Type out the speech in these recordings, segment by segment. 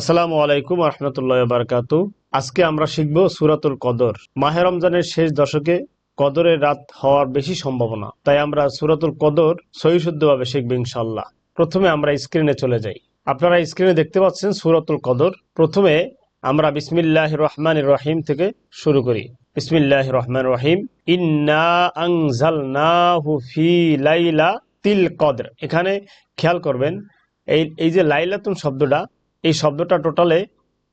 আসসালামু আলাইকুম রহমতুল্লাহ বারকাত। আজকে আমরা শিখব সুরাতুল কদর। মাহে রমজানের শেষ দশকে কদরের রাত হওয়ার বেশি সম্ভাবনা। তাই আমরা সুরাতুল কদর সহিশুদ্ধভাবে শিখব ইনশাল্লাহ প্রথমে আমরা স্ক্রিনে চলে যাই। আপনারা স্ক্রিনে দেখতে পাচ্ছেন সুরাতুল কদর। প্রথমে আমরা বিসমিল্লাহ রহমান রহিম থেকে শুরু করি। বিসমিল্লাহ রহমান রহিম। ইন্না তিল কদর। এখানে খেয়াল করবেন, এই এই যে লাইলাতুন শব্দটা এই শব্দটা টোটালে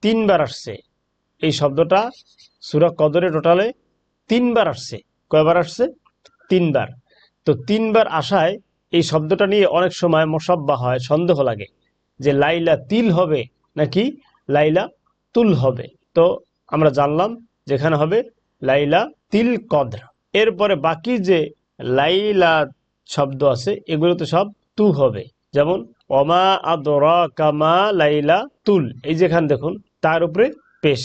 তিনবার আসছে। এই শব্দটা সুরা কদরে টোটালে তিনবার আসছে। কয়বার আসছে? তিনবার। তো তিনবার আসায় এই শব্দটা নিয়ে অনেক সময় মোসাব্বা হয়, সন্দেহ লাগে যে লাইলা তিল হবে নাকি লাইলা তুল হবে। তো আমরা জানলাম যেখানে হবে লাইলা তিল কদ্র। এরপরে বাকি যে লাইলা শব্দ আছে এগুলো তো সব তু হবে। যেমন অমা আদরা কামা লাইলা তুল এই যেখানে দেখুন, তার উপরে পেশ,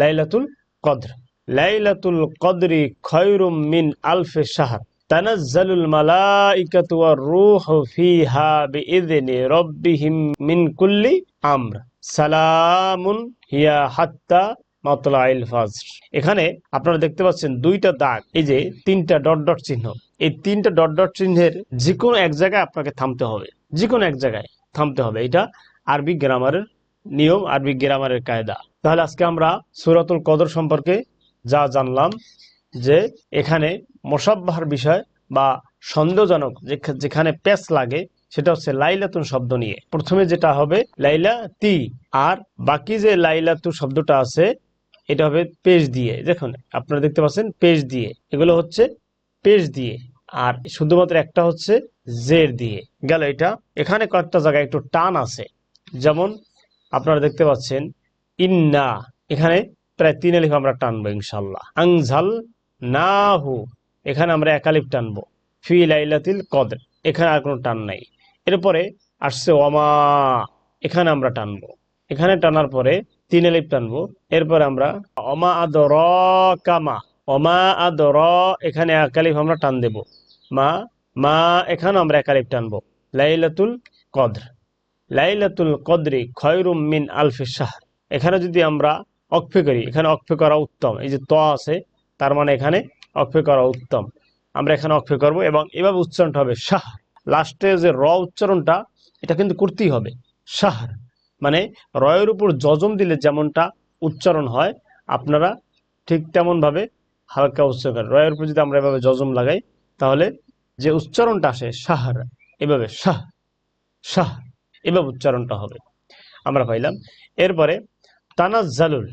লাইলাতুল কদ্র। লাইলাতুল কদরি খয়রুম মিন আলফে শাহর তানাজ্জালুল মালাইকাতু ওয়ার রূহু ফিহা বিইذনি রাব্বিহিম মিন কুল্লি আমর সালামুন হিয়া হাত্তা মাতলাইল ফাজর এখানে আপনারা দেখতে পাচ্ছেন দুইটা দাগ, এই যে তিনটা ডট ডট চিহ্ন। এই তিনটা ডট ডট চিহ্নের যে কোনো এক জায়গায় আপনাকে থামতে হবে। যে কোনো এক জায়গায় থামতে হবে। এটা আরবি গ্রামারের নিয়ম, আরবি গ্রামারের কায়দা। তাহলে আজকে আমরা সুরাতুল কদর সম্পর্কে যা জানলাম যে এখানে মোসাব্বাহার বিষয় বা সন্দেহজনক যেখ- যেখানে প্যাচ লাগে, সেটা হচ্ছে লাইলাতুন শব্দ নিয়ে। প্রথমে যেটা হবে লাইলা তি আর বাকি যে লাইলাতু শব্দটা আছে, এটা হবে পেজ দিয়ে। দেখুন, আপনারা দেখতে পাচ্ছেন পেজ দিয়ে। এগুলো হচ্ছে পেজ দিয়ে। আর শুধুমাত্র একটা হচ্ছে জের দিয়ে। গেল এটা। এখানে কয়েকটা জায়গায় একটু টান আছে। যেমন আপনারা দেখতে পাচ্ছেন, ইন্না। এখানে প্রায় তিন আলিফ আমরা টানবো ইনশাল্লাহ আংঝাল নাহু। এখানে আমরা একালিফ টানবো। ফি লাইলাতিল কদর। এখানে আর কোনো টান নাই। এরপরে আসছে অমা এখানে আমরা টানবো। এখানে টানার পরে তিন আলিফ টানবো। এরপরে আমরা অমা আদর কামা অমা আদর। এখানে একালিফ আমরা টান দেব। মা মা এখানে আমরা একালিফ টানবো লাইলাতুল কদর। লাইলাতুল কদরি খয়রুম মিন আলফি শাহর। এখানে যদি আমরা অক্ষে করি, এখানে অক্ষে করা উত্তম। এই যে ত আছে, তার মানে এখানে অক্ষে করা উত্তম। আমরা এখানে অক্ষে করব এবং এভাবে উচ্চারণটা হবে শাহ। লাস্টে যে র উচ্চারণটা, এটা কিন্তু করতেই হবে। শাহর মানে রয়ের উপর যজম দিলে যেমনটা উচ্চারণ হয়, আপনারা ঠিক তেমনভাবে হালকা উচ্চারণ করেন। রয়ের উপর যদি আমরা এভাবে যজম লাগাই, তাহলে যে উচ্চারণটা আসে শাহর এভাবে শাহ শাহ এভাবে উচ্চারণটা হবে। আমরা পাইলাম। এরপরে তানাজ্জালুল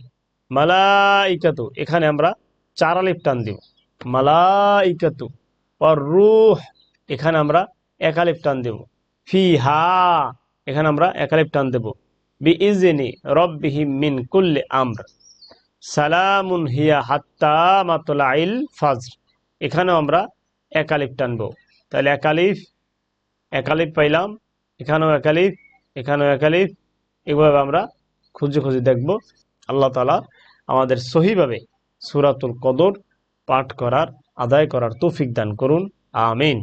মালাইকাতু, এখানে আমরা চার আলিফ টান দিব। মালাইকাতু আর রুহ, এখানে আমরা এক আলিফ টান দেব। ফি হা এখানে আমরা এক আলিফ টান দেব। বি ইজনি রব্বিহিম মিন কুল্লি আমর। সালামুন হিয়া হাত্তা মাতলাইল ফাজর। এখানেও আমরা এক আলিফ টানবো। তাহলে এক আলিফ এক আলিফ পাইলাম, এখানেও এক আলিফ এখানেও এক আলিফ এভাবে আমরা খুঁজে খুঁজে দেখব। আল্লাহ তালা আমাদের সহিভাবে সুরাতুল কদর পাঠ করার, আদায় করার তৌফিক দান করুন। আমিন।